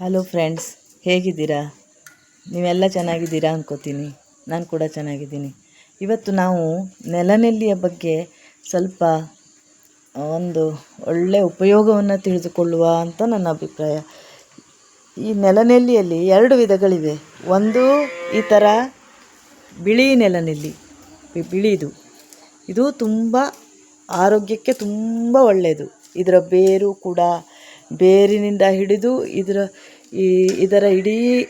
Hello friends ಹೇಗಿದ್ದೀರಾ? ನೀವೆಲ್ಲ ಚೆನ್ನಾಗಿದ್ದೀರಾ ಅಂದ್ಕೋತೀನಿ ನಾನು ಕೂಡ ಚೆನ್ನಾಗಿದ್ದೀನಿ. ಇವತ್ತು ನಾವು ನೆಲನೆಲ್ಲಿಯ ಬಗ್ಗೆ ಸ್ವಲ್ಪ ಒಂದು ಒಳ್ಳೆಯ ಉಪಯೋಗವನ್ನು ತಿಳಿದುಕೊಳ್ಳುವ ಅಂತ ನನ್ನ ಅಭಿಪ್ರಾಯ. ಈ ನೆಲನೆಲ್ಲಿಯಲ್ಲಿ ಎರಡು ವಿಧಗಳಿವೆ. ಒಂದು ಈ ಥರ ಬಿಳಿ ನೆಲನೆಲ್ಲಿ ಬಿಳಿದು. ಇದು ತುಂಬ ಆರೋಗ್ಯಕ್ಕೆ ತುಂಬ ಒಳ್ಳೆಯದು ಇದರ ಬೇರು ಕೂಡ ಬೇರಿನಿಂದ ಹಿಡಿದು ಇದರ ಈ ಇದರ ಇಡೀ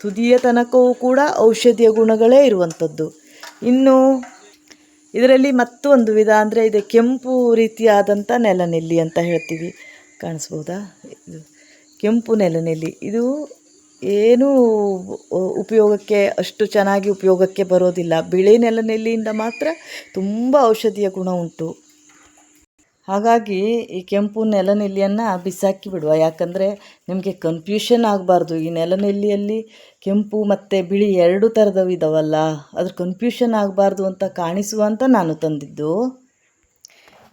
ತುದಿಯ ತನಕವೂ ಕೂಡ ಔಷಧೀಯ ಗುಣಗಳೇ ಇರುವಂಥದ್ದು. ಇನ್ನು ಇದರಲ್ಲಿ ಮತ್ತೊಂದು ವಿಧ ಅಂದರೆ ಇದೆ ಕೆಂಪು ರೀತಿಯಾದಂಥ ನೆಲನೆಲ್ಲಿ ಅಂತ ಹೇಳ್ತೀವಿ. ಕಾಣಿಸ್ಬೋದಾ? ಇದು ಕೆಂಪು ನೆಲನೆಲ್ಲಿ. ಇದು ಏನೂ ಉಪಯೋಗಕ್ಕೆ ಅಷ್ಟು ಚೆನ್ನಾಗಿ ಉಪಯೋಗಕ್ಕೆ ಬರೋದಿಲ್ಲ. ಬಿಳಿ ನೆಲನೆಲ್ಲಿಯಿಂದ ಮಾತ್ರ ತುಂಬ ಔಷಧೀಯ ಗುಣ ಉಂಟು. ಹಾಗಾಗಿ ಈ ಕೆಂಪು ನೆಲನೆಲ್ಲಿಯನ್ನು ಬಿಸಾಕಿ ಬಿಡುವ. ಯಾಕಂದರೆ ನಿಮಗೆ ಕನ್ಫ್ಯೂಷನ್ ಆಗಬಾರ್ದು. ಈ ನೆಲನೆಲ್ಲಿಯಲ್ಲಿ ಕೆಂಪು ಮತ್ತು ಬಿಳಿ ಎರಡು ಥರದವು ಇದಾವಲ್ಲ, ಅದ್ರ ಕನ್ಫ್ಯೂಷನ್ ಆಗಬಾರ್ದು ಅಂತ ಕಾಣಿಸುವಂತ ನಾನು ತಂದಿದ್ದು.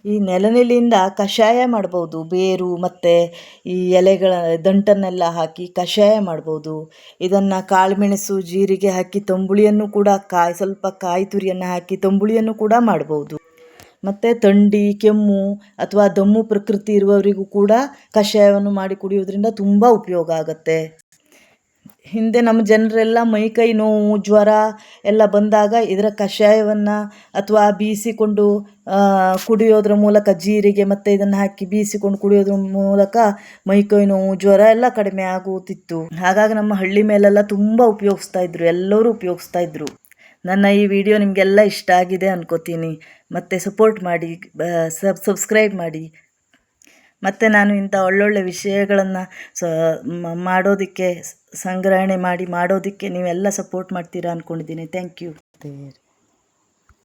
ಈ ನೆಲನೆಲ್ಲಿಯಿಂದ ಕಷಾಯ ಮಾಡ್ಬೋದು. ಬೇರು ಮತ್ತು ಈ ಎಲೆಗಳ ದಂಟನ್ನೆಲ್ಲ ಹಾಕಿ ಕಷಾಯ ಮಾಡ್ಬೋದು. ಇದನ್ನು ಕಾಳುಮೆಣಸು, ಜೀರಿಗೆ ಹಾಕಿ ತಂಬುಳಿಯನ್ನು ಕೂಡ ಕಾಯಿ, ಸ್ವಲ್ಪ ಕಾಯಿ ತುರಿಯನ್ನು ಹಾಕಿ ತಂಬುಳಿಯನ್ನು ಕೂಡ ಮಾಡ್ಬೋದು. ಮತ್ತು ಥಂಡಿ, ಕೆಮ್ಮು ಅಥವಾ ದಮ್ಮು ಪ್ರಕೃತಿ ಇರುವವರಿಗೂ ಕೂಡ ಕಷಾಯವನ್ನು ಮಾಡಿ ಕುಡಿಯೋದ್ರಿಂದ ತುಂಬ ಉಪಯೋಗ ಆಗುತ್ತೆ. ಹಿಂದೆ ನಮ್ಮ ಜನರೆಲ್ಲ ಮೈಕೈ ನೋವು, ಜ್ವರ ಎಲ್ಲ ಬಂದಾಗ ಇದರ ಕಷಾಯವನ್ನು ಅಥವಾ ಬೀಸಿಕೊಂಡು ಕುಡಿಯೋದ್ರ ಮೂಲಕ ಜೀರಿಗೆ ಮತ್ತು ಇದನ್ನು ಹಾಕಿ ಬೀಸಿಕೊಂಡು ಕುಡಿಯೋದ್ರ ಮೂಲಕ ಮೈಕೈ ನೋವು, ಜ್ವರ ಎಲ್ಲ ಕಡಿಮೆ ಆಗುತ್ತಿತ್ತು. ಹಾಗಾಗಿ ನಮ್ಮ ಹಳ್ಳಿ ಮೇಲೆಲ್ಲ ತುಂಬ ಉಪಯೋಗಿಸ್ತಾ ಇದ್ರು. ಎಲ್ಲರೂ ಉಪಯೋಗಿಸ್ತಾ ಇದ್ರು. ನನ್ನ ಈ ವಿಡಿಯೋ ನಿಮಗೆಲ್ಲ ಇಷ್ಟ ಆಗಿದೆ ಅನ್ಕೋತೀನಿ. ಮತ್ತು ಸಪೋರ್ಟ್ ಮಾಡಿ ಸಬ್ ಸಬ್ಸ್ಕ್ರೈಬ್ ಮಾಡಿ. ಮತ್ತು ನಾನು ಇಂಥ ಒಳ್ಳೊಳ್ಳೆ ವಿಷಯಗಳನ್ನು ಸ ಮಾಡೋದಕ್ಕೆ, ಸಂಗ್ರಹಣೆ ಮಾಡಿ ಮಾಡೋದಕ್ಕೆ ನೀವೆಲ್ಲ ಸಪೋರ್ಟ್ ಮಾಡ್ತೀರಾ ಅಂದ್ಕೊಂಡಿದ್ದೀನಿ ಥ್ಯಾಂಕ್ ಯು